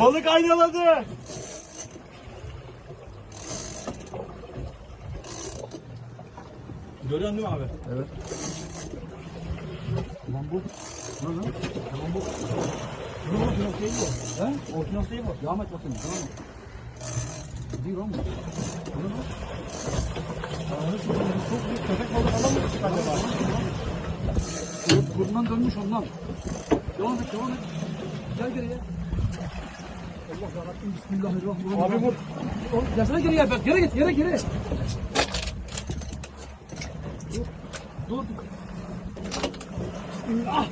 Balık aynaladı. Görüyorsun değil mi abi? Evet. Tamam bu. Ne lan? Tamam bu. Bu orijinal değil bu. He? Orijinal değil bu. Devam et bakayım. Tamam mı? Değil oğlum. Bu ne lan? Ananı satayım, Çok büyük köpek balığı falan mı çıktı acaba? Bu- Burnundan dönmüş ondan. Devam et, devam et. Gel geriye. Allah yarabbim bismillahirrahmanirrahim. Abi bu Oğlum gelsene geriye bak. Geri git, geri geri. Dur. Dur. Bismillah.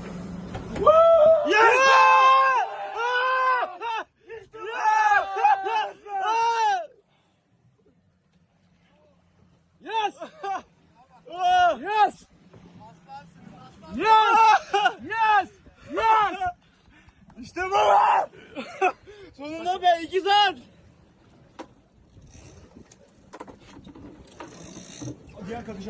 Yes! Yes! Yes! Yes! Yes! İşte bu Sonunda be iki saat! Diğer kapışa